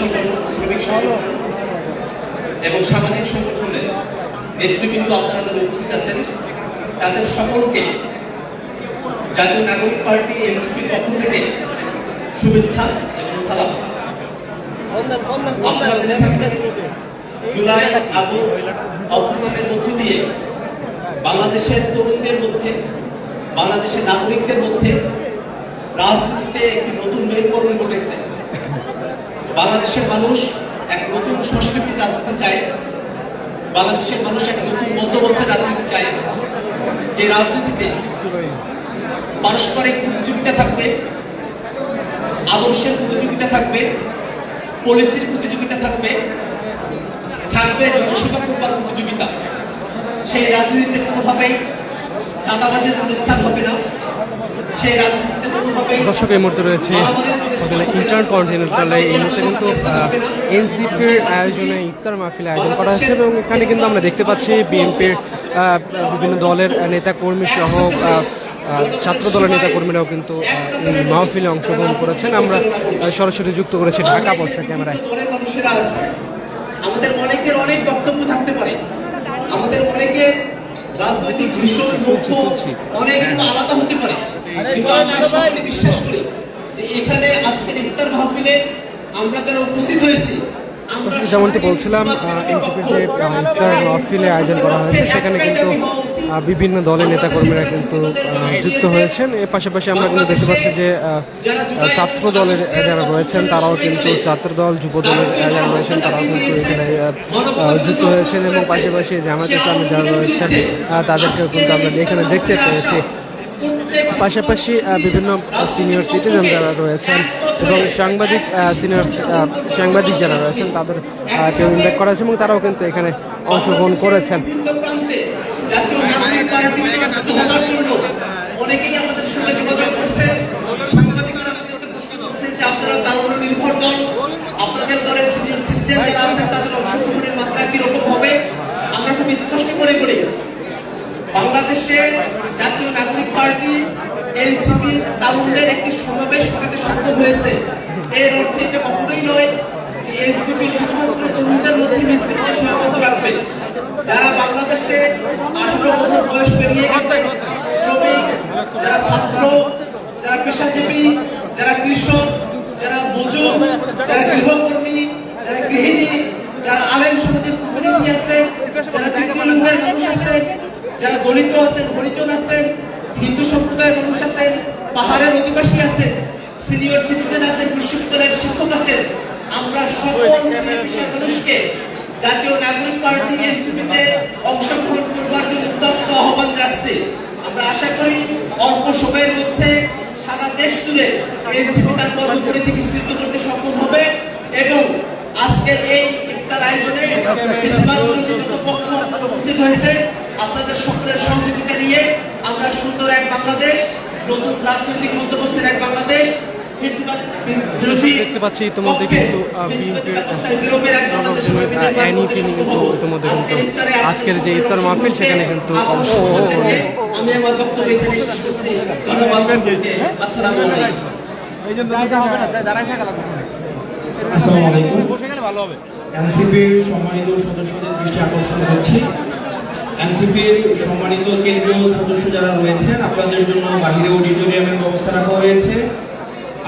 সংগঠন শ্রমিক সংগঠন এবং সামাজিক সংগঠনের নেতৃবৃন্দ আপনারা উপস্থিত আছেন, তাদের সকলকে জাতীয় নাগরিক পার্টি এনসিপির পক্ষ থেকে শুভেচ্ছা এবং সালাম। আপনারা জেনে থাকবেন, জুলাই, আগস্ট, অভ্যুত্থানের মধ্য দিয়ে বাংলাদেশের তরুণদের মধ্যে, বাংলাদেশের নাগরিকদের মধ্যে রাজনীতিতে একটি নতুন মেরুকরণ ঘটেছে। বাংলাদেশের মানুষ এক নতুন সংস্কৃতির রাজনীতি চায়। বাংলাদেশের মানুষ এক নতুন বন্দোবস্তের রাজনীতি চায়। যে রাজনীতিতে পারস্পরিক প্রতিযোগিতা থাকবে, আদর্শের প্রতিযোগিতা থাকবে, পলিসির প্রতিযোগিতা থাকবে থাকবে জনসেবা করবার প্রতিযোগিতা। সেই রাজনীতিতে কোনোভাবেই চাঁদাবাজের কোনো স্থান হবে না। দর্শক এই মুহূর্তে রয়েছে সকালে ইন্টার্ন কন্টিনেন্টালে এই মুহূর্তে কিন্তু এনসিপির আয়োজনে ইফতার মাহফিল আয়োজন করা হয়েছে এবং এখানে কিন্তু আমরা দেখতে পাচ্ছি বিএনপির বিভিন্ন দলের নেতা কর্মী সহ ছাত্র দলের নেতা কর্মীরাও কিন্তু এই মাহফিলে অংশগ্রহণ করেছেন। আমরা সরাসরি যুক্ত করেছি ঢাকা পোস্টার ক্যামেরায় আমাদের অনেকের অনেক বক্তব্য থাকতে পারে। আমাদের অনেকের রাজনৈতিক দৃশ্য অনেক আলাদা হতে পারে। কিন্তু বিশ্বাস করি যে এখানে আজকের ইফতার মাহফিলে আমরা যারা উপস্থিত হয়েছি যেমনটি বলছিলাম এনসিপির যে ইফতার মাহফিলে আয়োজন করা হয়েছে সেখানে কিন্তু বিভিন্ন দলের নেতাকর্মীরা কিন্তু যুক্ত হয়েছেন। এর পাশাপাশি আমরা কিন্তু দেখতে পাচ্ছি যে ছাত্র দলের যারা রয়েছেন তারাও কিন্তু ছাত্র দল যুব দলের যারা রয়েছেন তারাও কিন্তু এখানে যুক্ত হয়েছেন এবং পাশাপাশি জামাত ইসলামের যারা রয়েছেন তাদেরকেও কিন্তু আমরা এখানে দেখতে পেয়েছি। পাশাপাশি বিভিন্ন সিনিয়র সিটিজেন যারা রয়েছেন এবং সাংবাদিক সিনিয়র সাংবাদিক যারা রয়েছেন তাদের কেউ ইনভাইট করা হয়েছে এবং তারাও কিন্তু এখানে অংশগ্রহণ করেছেন। বিভিন্ন প্রান্তে জাতীয় নাগরিক পার্টির যুক্ত হওয়ার জন্য অনেকেই আমাদের সঙ্গে যোগাযোগ করছেন। সাংবাদিকরা আমাদেরকে প্রশ্ন করছেন যে আপনারা তারুণ্য নির্ভর দল আপনাদের দলের সিনিয়র সিটিজেন যারা আছেন, তাদের অংশগ্রহণের মাত্রা কীরকম হবে? আমরা খুব স্পষ্ট করে বলি, বাংলাদেশে জাতীয় নাগরিক পার্টি এনসিপি তারুণদের একটি সমাবেশ করাতে সক্ষম হয়েছে। এর অর্থ এটা কখনোই নয় যে এনসিপি শুধুমাত্র তরুণদের মধ্যে বিস্তৃত সহায়তা রাখবে যারা বাংলাদেশে আঠারো বছর বয়স পেরিয়ে গেছে, শ্রমিক, যারা ছাত্র, যারা পেশাজীবী, যারা কৃষক, যারা মজুর, যারা গৃহকর্মী, যারা গৃহিণী, যারা আলেম সমাজের প্রতিনিধি আছেন যারা তৃতীয় মানুষ আছেন যারা দলিত আছেন, হরিজন আছেন হিন্দু সম্প্রদায়ের মানুষ আছেন, পাহাড়ের অধিবাসী আছেন সিনিয়র সিটিজেন আছেন বিশ্ববিদ্যালয়ের শিক্ষক আছেন। আমরা সকল মানুষকে জাতীয় নাগরিক পার্টি এনসিপিতে অংশগ্রহণ করবার জন্য উদাত্ত আহ্বান রাখছি আমরা আশা করি অল্প সময়ের মধ্যে সারা দেশ জুড়ে এনসিপি তার কর্মপরিধি বিস্তৃত করতে সক্ষম হবে এবং আজকের এই ইফতার আয়োজনে যত পক্ষ উপস্থিত হয়েছে আপনাদের সকলের সহযোগিতা নিয়ে আমরা সুন্দর এক বাংলাদেশ নতুন রাজনৈতিক বন্দোবস্তের এক বাংলাদেশ দেখতে পাচ্ছি ইতিমধ্যে কিন্তু তিনি ইতিমধ্যে আজকের যে ইফতার মাহফিল সেখানে কিন্তু আমি আমার বক্তব্য এখানে শেষ করছি। ধন্যবাদ সকলকে। আসসালামু আলাইকুম। আসসালামু আলাইকুম। এনসিপির সম্মানিত সদস্যদের দৃষ্টি আকর্ষণ করছি। এনসিপির সম্মানিত কেন্দ্রীয় সদস্য যারা রয়েছেন, আপনাদের জন্য বাহিরে অডিটোরিয়ামের ব্যবস্থা রাখা হয়েছে।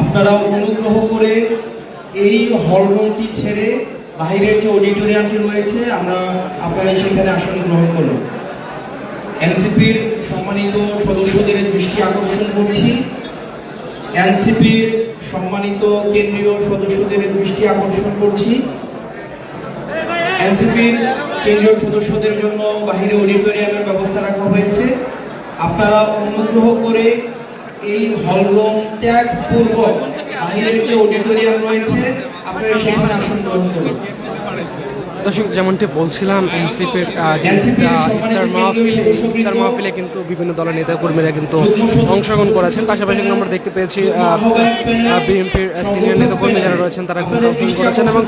আপনারা অনুগ্রহ করে এই হলরুমটি ছেড়ে বাহিরের যে অডিটোরিয়ামটি রয়েছে, আমরা আপনারা সেখানে আসন গ্রহণ করুন এনসিপির সম্মানিত সদস্যদের দৃষ্টি আকর্ষণ করছি। এনসিপির সম্মানিত কেন্দ্রীয় সদস্যদের দৃষ্টি আকর্ষণ করছি। এনসিপির কেন্দ্রীয় সদস্যদের জন্য বাহিরে অডিটোরিয়ামের ব্যবস্থা রাখা হয়েছে। আপনারা অনুগ্রহ করে এই হলরুম ত্যাগ পূর্বক বাহিরের যে অডিটোরিয়াম রয়েছে, আপনারা সেখানে আসন গ্রহণ করুন। দর্শক, যেমনটি বলছিলাম, এনসিপির ইফতার মাহফিল, ইফতার মাহফিলে কিন্তু বিভিন্ন দলের নেতা কর্মীরা কিন্তু অংশগ্রহণ করেছেন। পাশাপাশি আমরা দেখতে পেয়েছি বিএনপির সিনিয়র নেতা কর্মী যারা রয়েছেন, তারা কিন্তু অংশগ্রহণ করেছেন এবং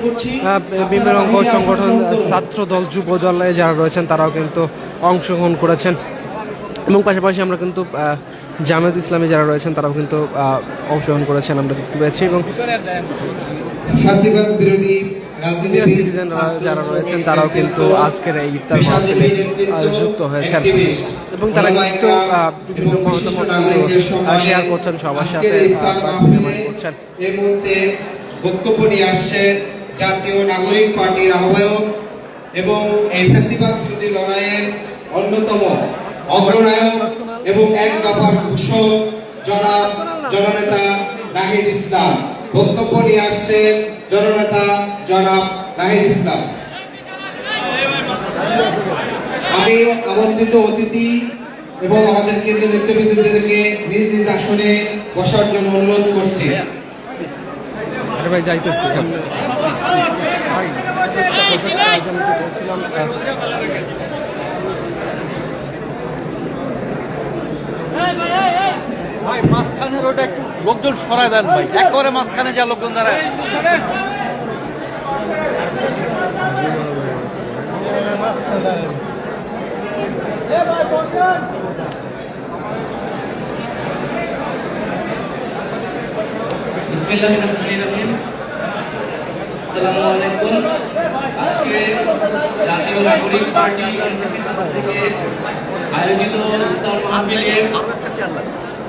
বিএনপির অঙ্গ সংগঠন ছাত্র দল যুব দলে যারা রয়েছেন, তারাও কিন্তু অংশগ্রহণ করেছেন। এবং পাশাপাশি আমরা কিন্তু জামায়াত ইসলামী যারা রয়েছেন, তারাও কিন্তু অংশগ্রহণ করেছেন, আমরা দেখতে পেয়েছি এবং বিরোধী রাজনীতিবিদ যারা রয়েছেন তারাও কিন্তু আজকের এই ইফতার মাহফিলে যুক্ত হয়েছেন। এবং তারা কিন্তু বিভিন্ন মতামত শেয়ার করছেন সবার সাথে করছেন। এই মুহূর্তে বক্তব্য নিয়ে আসছেন জাতীয় নাগরিক পার্টির আহ্বায়ক এবং এই ফ্যাসিবাদ বিরোধী লড়াইয়ের অন্যতম অগ্রনায়ক এবং এক দফার ঘোষক জনাব জননেতা নাহিদ ইসলাম। বক্তব্য নিয়ে আসছেন জননেতা জনাব নাহিদ ইসলাম। আমি আমন্ত্রিত অতিথি এবং আমাদের কেন্দ্রীয় নেতৃবৃন্দদেরকে নিজ নিজ আসনে বসার জন্য অনুরোধ করছি। আরে ভাই যাইতেছি ভাই, মাঝখানের ওটা একটু লোকজন সরায় দেন ভাই। একবারে মাঝখানে যা লোকজন দাঁড়ায়। আসসালামু আলাইকুম। আজকে জাতীয় আয়োজিত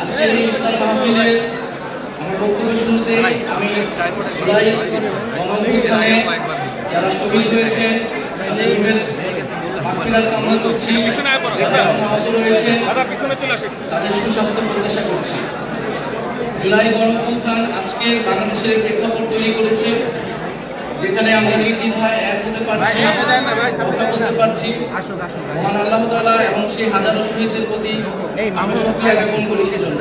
আজকে এই ইফতার মাহফিলে আমার বক্তব্য শুরুতে আমি জুলাই গণঅভ্যুত্থানে যারা শহীদ হয়েছে তাদের রুহের মাগফিরাত কামনা করছি। যারা আহত রয়েছে তাদের সুস্বাস্থ্য প্রত্যাশা করছি। জুলাই গণঅভ্যুত্থান আজকে বাংলাদেশের প্রেক্ষাপট তৈরি করেছে। যেখানে আমরা নির্দ্বিধায় এক হতে পারছি কথা বলতে পারছি মহান আল্লাহ তাআলা এবং সেই হাজারো শহীদদের প্রতি আমি শুকরিয়া জ্ঞাপন করি সেজন্য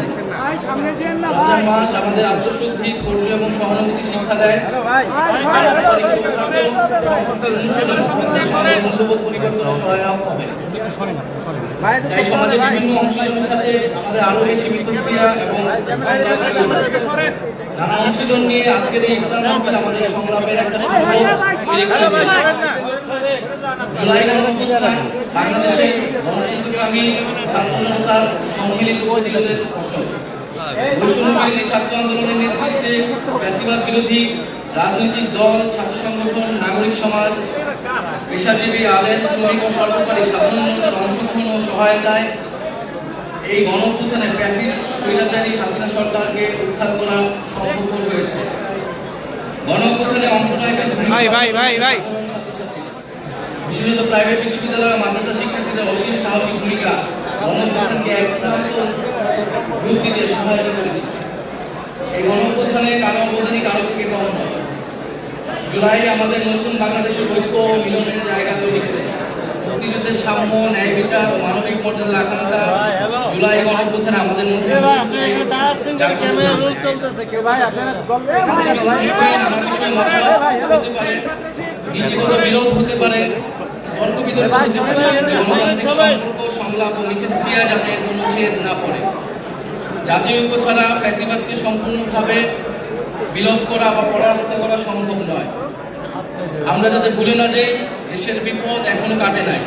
মাস আমাদের আত্মশুদ্ধি ধৈর্য এবং সহানুভূতি শিক্ষা দেয়। মূল্যবোধ পরিবর্তনে সহায়ক হবে। তাই সমাজের বিভিন্ন অংশীজনের সাথে আমাদের আরও বেশি মিথস্ক্রিয়া এবং নানা নিয়ে আজকের এই ইফতার মাহফিল আমাদের সংগ্রামের একটা। জুলাই গণঅভ্যুত্থান গণতন্ত্রকামী ছাত্র জনতার সম্মিলিত প্রতিরোধের ফসল বৈষম্য ছাত্র আন্দোলনের নেতৃত্বে ফ্যাসিবাদ বিরোধী রাজনৈতিক দল ছাত্র সংগঠন নাগরিক সমাজ পেশাজীবী আলেন শ্রমিক ও সরকারি সাধারণ অংশগ্রহণ ও সহায়তায় এই গণ অভ্যুত্থানে ফ্যাসিস্ট স্বৈরাচারী হাসিনা সরকারকে উদ্ধার করা সম্ভব হয়েছে গণ অভ্যুত্থানে অংশ নেয় ভাই ভাই ভাই ভাই। বিশেষত প্রাইভেট বিশ্ববিদ্যালয় মাদ্রাসা শিক্ষার্থীদের অসীম সাহসিক ভূমিকা গণঅভ্যুত্থানকে এক চূড়ান্ত রূপ দিতে সহায়তা করেছে। এই গণঅভ্যুত্থানে কারও অবদানই কারও থেকে কম নয়। জুলাই আমাদের নতুন বাংলাদেশের ঐক্য মিলনের মুক্তিযুদ্ধের সাম্য ন্যায় বিচার মানবিক মর্যাদার আকাঙ্ক্ষা জুলাই গণঅভ্যুত্থানে আমাদের মধ্যে নীতিগত বিরোধ হতে পারে। তর্ক বিতর্ক হতে পারে। সম্পর্ক সংলাপ ও মিথস্ক্রিয়া যাতে এর কোনো ছেদ না পড়ে। জাতীয় ঐক্য ছাড়া ফ্যাসিবাদকে সম্পূর্ণভাবে বিলোপ করা বা পরাস্ত করা সম্ভব নয়। আমরা যাতে ভুলে না যাই দেশের বিপদ এখনও কাটে নাই।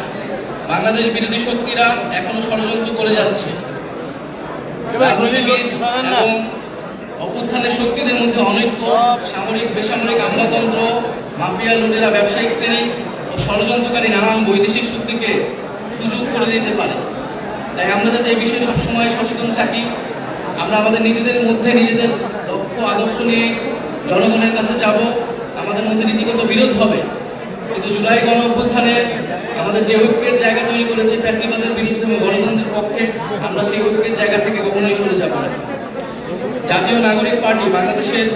বাংলাদেশ বিরোধী শক্তিরা এখনও ষড়যন্ত্র করে যাচ্ছে। এবং অভ্যুত্থানের শক্তিদের মধ্যে অনৈক্য সামরিক বেসামরিক আমলাতন্ত্র মাফিয়া লুটেরা ব্যবসায়িক শ্রেণি ও ষড়যন্ত্রকারী নানান বৈদেশিক শক্তিকে সুযোগ করে দিতে পারে। তাই আমরা যাতে এই বিষয়ে সবসময় সচেতন থাকি আমরা আমাদের নিজেদের মধ্যে নিজেদের লক্ষ্য আদর্শ নিয়ে জনগণের কাছে যাব। আমাদের মধ্যে নীতিগত বিরোধ হবে। কিন্তু জুলাই গণ অভ্যুত্থানে আমাদের যে ঐক্যের জায়গা তৈরি করেছে ফ্যাসিবাদের বিরুদ্ধে এবং গণতন্ত্রের পক্ষে, আমরা সেই ঐক্যের জায়গা থেকে কখনোই সরে যাব না। জাতীয় নাগরিক পার্টি বাংলাদেশের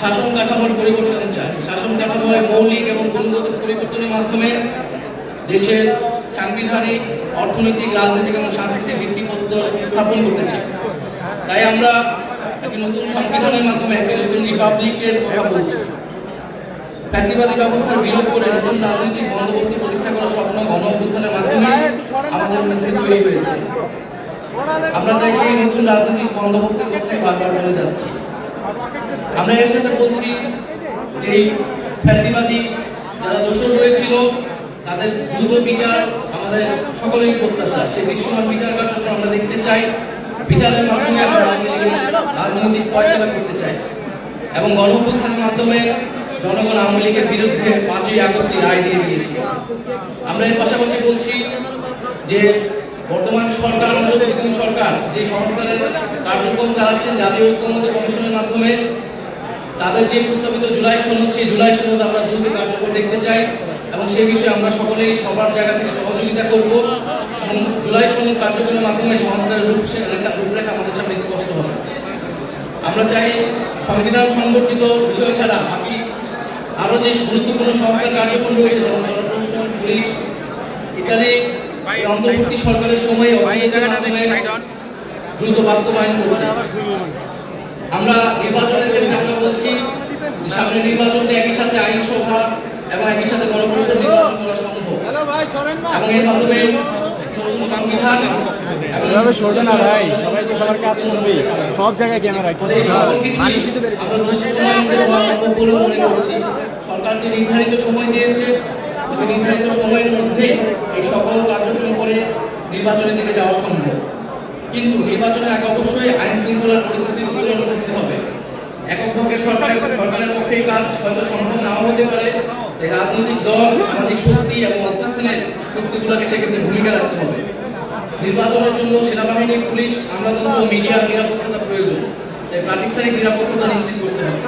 শাসন কাঠামোর পরিবর্তন চায়। শাসন কাঠামোয় মৌলিক এবং গুণগত পরিবর্তনের মাধ্যমে দেশের সাংবিধানিক, অর্থনৈতিক, রাজনৈতিক এবং সাংস্কৃতিক ভিত্তি স্থাপন করতে চাই তাই আমরা একটি নতুন সংবিধানের মাধ্যমে একটি নতুন রিপাবলিকের কথা বলছি। ফ্যাসিবাদী ব্যবস্থার বিলোপ করে নতুন রাজনৈতিক বন্দোবস্ত প্রতিষ্ঠা করার স্বপ্ন গণ মাধ্যমে আমাদের মধ্যে তৈরি হয়েছে। আমরা তাই সেই নতুন রাজনৈতিক বন্দোবস্তের কথাই বারবার বলে যাচ্ছি। আমরা এর সাথে বলছি যে ফ্যাসিবাদী যারা দোষর রয়েছিল তাদের দ্রুত বিচার, আমাদের সকলেরই প্রত্যাশা। সেই দৃশ্যমান বিচার কার্যক্রম আমরা দেখতে চাই, বিচারের মাধ্যমে আমরা রাজনৈতিক ফয়সলা করতে চাই। এবং গণ মাধ্যমে জনগণ আওয়ামী লীগের বিরুদ্ধে পাঁচই আগস্টে রায় দিয়ে দিয়েছে। আমরা এর পাশাপাশি বলছি যে বর্তমান সরকার অন্তর্বর্তীকালীন সরকার, যে সংস্কারের কার্যক্রম চালাচ্ছেন জাতীয় ঐক্যমত্য কমিশনের মাধ্যমে, তাদের যে প্রস্তাবিত জুলাই সনদ, সেই জুলাই সনদ আমরা দ্রুত কার্যকর দেখতে চাই এবং সেই বিষয়ে আমরা সকলেই সবার জায়গা থেকে সহযোগিতা করব এবং জুলাই সনদ কার্যক্রমের মাধ্যমে সংস্কারের রূপরেখা রূপরেখা আমাদের সামনে স্পষ্ট হবে। আমরা চাই সংবিধান সংগঠিত বিষয় ছাড়া বাকি আরও যে গুরুত্বপূর্ণ সংস্কার কার্যক্রম রয়েছে যেমন জনপ্রশাসন পুলিশ ইত্যাদি অন্তর্বর্তী সরকারের সময়ে দ্রুত বাস্তবায়ন করতে আমরা নির্বাচনের ক্ষেত্রে আমরা বলছি যে সামনে নির্বাচনটা একই সাথে আইনসভা এবং একই সাথে গণপরিষদ নির্বাচন করা সম্ভব। এবং এর মাধ্যমে নতুন সংবিধান এভাবে সরবে না ভাই সবাই তো সবার কাজ করবে সব জায়গায় ক্যামেরা সরকার যে নির্ধারিত সময় দিয়েছে সেই নির্ধারিত সময়ের মধ্যে এই সকল কার্যক্রম করে নির্বাচনের দিকে যাওয়া সম্ভব। কিন্তু নির্বাচনের আগে অবশ্যই আইন শৃঙ্খলার পরিস্থিতির উত্তরণ করতে হবে। এককভাবে সরকার সরকারের পক্ষে কাজ হয়তো সম্ভব নাও হতে পারে। রাজনৈতিক দল, সামাজিক শক্তি এবং অভ্যুত্থানের শক্তিগুলোকে সেক্ষেত্রে ভূমিকা রাখতে হবে। নির্বাচনের জন্য সেনাবাহিনী, পুলিশ, আমলাতন্ত্র, মিডিয়ার নিরাপত্তা প্রয়োজন। তাই প্রাতিষ্ঠানিক নিরাপত্তা নিশ্চিত করতে হবে।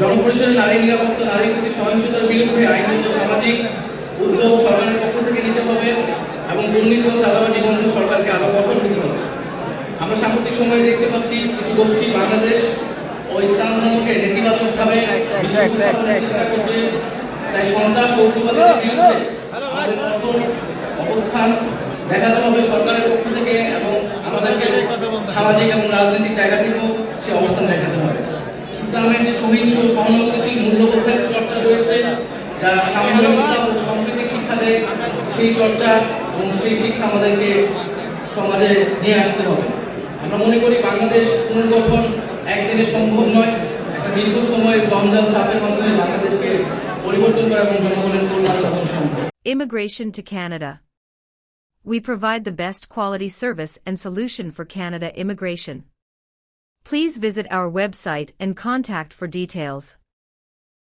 জনপরিষদের নারী নিরাপত্তা নারীর প্রতি সহিংসতার বিরুদ্ধে আইনগত সামাজিক উদ্যোগ সরকারের পক্ষ থেকে নিতে হবে এবং দুর্নীতি ও চাঁদাবাজি বন্ধ সরকারকে আরও কঠোর হতে হবে। আমরা সাম্প্রতিক সময়ে দেখতে পাচ্ছি কিছু গোষ্ঠী বাংলাদেশ ও ইসলাম ধর্মকে নেতিবাচকভাবে চেষ্টা করছে। তাই সন্ত্রাস ও উগ্রবাদের বিরুদ্ধে অবস্থান দেখাতে হবে সরকারের পক্ষ থেকে এবং আমাদেরকে সামাজিক এবং রাজনৈতিক জায়গা থেকেও সেই অবস্থান দেখাতে হবে। ইসলামের যে সহিংস সহানুভূতিশীল মূল্যবোধের চর্চা রয়েছে, যা সামান্য ইসলাম ও সম্প্রীতি শিক্ষা দেয়, সেই চর্চা এবং সেই শিক্ষা আমাদেরকে সমাজে নিয়ে আসতে হবে আমরা মনে করি বাংলাদেশ পুনর্গঠন একদিনে সম্ভব নয় একটা দীর্ঘ সময় জঞ্জাল সাপের মাধ্যমে বাংলাদেশকে পরিবর্তন করা এবং জনগণের কল্যাণ সাধন সম্ভব Immigration to Canada. We provide the best quality service and solution for Canada immigration. Please visit our website and contact for details.